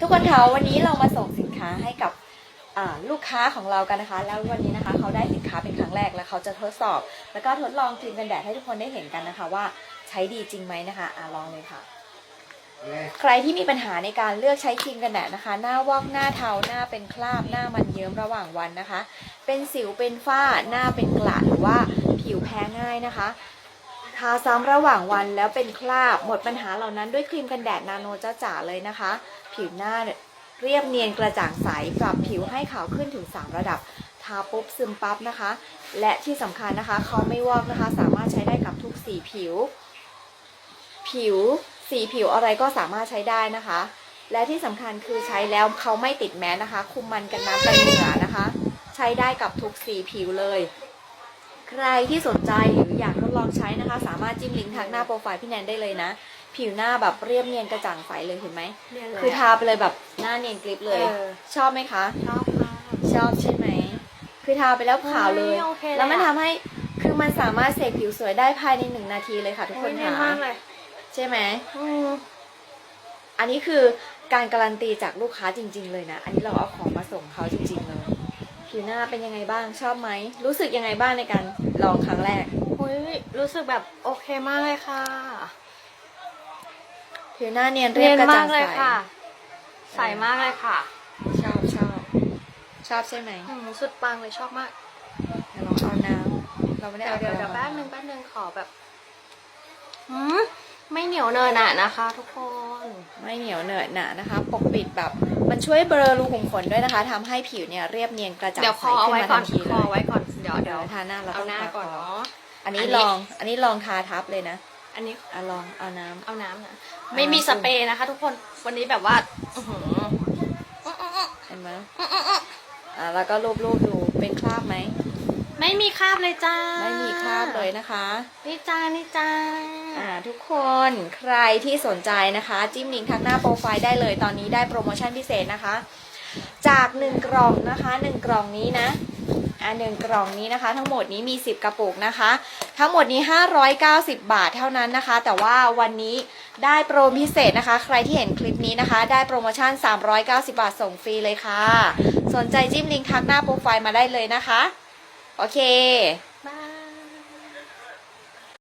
ทุกคนคะวันนี้เรามาส่งสินค้าให้กับอ่าลูกค้าของเรากันนะคะ แล้ววันนี้นะคะเขาได้สินค้าเป็นครั้งแรกแล้วเขาจะทดสอบ แล้วก็ทดลองครีมกันแดดให้ทุกคนได้เห็นกันนะคะ ว่าใช้ดีจริงไหมนะคะอ่าลองเลยค่ะ ใครที่มีปัญหาในการเลือกใช้ครีมกันแดดนะคะ หน้าวอกหน้าเทาหน้าเป็นคราบหน้ามันเยิ้มระหว่างวันนะคะ เป็นสิวเป็นฝ้าหน้าเป็นกระหรือว่าผิวแพ้ง่ายนะคะทาซ้ำระหว่างวันแล้วเป็นคราบหมดปัญหาเหล่านั้นด้วยครีมกันแดดนาโนจ้าจ๋าเลยนะคะ ผิวหน้าเรียบเนียนกระจ่างใสปรับผิวให้ขาวขึ้นถึง 3 ระดับ ทาปุ๊บซึมปั๊บนะคะ และที่สำคัญนะคะเขาไม่วอกนะคะ สามารถใช้ได้กับทุกสีผิว ผิวสีผิวอะไรก็สามารถใช้ได้นะคะ และที่สำคัญคือใช้แล้วเขาไม่ติดแมสนะคะ คุมมันกันน้ำกันเหงื่อนะคะ ใช้ได้กับทุกสีผิวเลย ใครที่สนใจหรืออยากทดลองใช้นะคะ สามารถจิ้มลิงก์ทางหน้าโปรไฟล์พี่แนนได้เลยนะ ผิวหน้าแบบเรียบเนียนกระจ่างใสเลยเห็นไหมคือทาไปเลยแบบหน้าเนียนกริบเลยเออชอบไหมคะ ชอบค่ะชอบใช่ไหม คือทาไปแล้วขาวเลย เฮ้ยโอเคเลยอะ แล้วมันทำให้ คือมันสามารถเสกผิวสวยได้ภายในหนึ่งนาทีเลยค่ะทุกคนโอ้ยแน่นค่ะมากเลยใช่ไหม อืมอันนี้คือการการันตีจากลูกค้าจริง ๆ เลยนะ อันนี้เราเอาของมาส่งเขาจริง ๆ เลย ผิวหน้าเป็นยังไงบ้าง ชอบไหม รู้สึกยังไงบ้างในการลองครั้งแรกอุ้ยรู้สึกแบบโอเคมากเลยค่ะ ผิวหน้าเนียนเรียบกระจ่างเลใสยค่ะใสมากเลยค่ะ ชอบชอบชอบใช่ไหมอืมสุดปังเลยชอบมากเดี๋ยวลองเอาน้ำเราไม่ได้เดี๋ยวเอาเดี๋ยวเดี๋ยวกแป๊ระบมังนึงแป๊บนึงขอแบบอืมไม่เหนียวเนินอะนะคะ ทุกคนไม่เหนียวเหนอะหนะนะคะ ปกปิดแบบมันช่วยเบลอรูขุมขนด้วยนะคะทำให้ผิวเนี่ยเรียบเนียนกระจ่างเดี๋ยวใสขอเอาขึ้นไว้มาก่ทัอนนทีขเลอยไว้ก่อนเดี๋ยวเดี๋เดี๋ยยววทาหน้าเราเอาหน้าก่อนเนาะอันนี้อันนี้ลอง อันนี้ลองทาทับเลยนะ อันนี้อะลองเอาน้ำ เอาน้ำนะ ไม่มีสเปรย์นะคะ ทุกคน วันนี้แบบว่าอื้อหือเห็นไหมอะแล้วก็รูปๆดูเป็นคราบไหม ไม่มีคราบเลยจ้าไม่มีคราบเลยนะคะ นี่จ้า นี่จ้า อ่าทุกคนใครที่สนใจนะคะ จิ้มลิงก์ทางหน้าโปรไฟล์ได้เลยตอนนี้ได้โปรโมชั่นพิเศษนะคะ จาก 1 กล่องนะคะ 1 กล่องนี้นะ หนึ่งกล่องนี้นะคะ ทั้งหมดนี้มี 10 กระปุกนะคะ ทั้งหมดนี้ 590 บาทเท่านั้นนะคะ แต่ว่าวันนี้ได้โปรพิเศษนะคะ ใครที่เห็นคลิปนี้นะคะ ได้โปรโมชั่น 390 บาทส่งฟรีเลยค่ะ สนใจจิ้มลิงก์ทักหน้าโปรไฟล์มาได้เลยนะคะ โอเค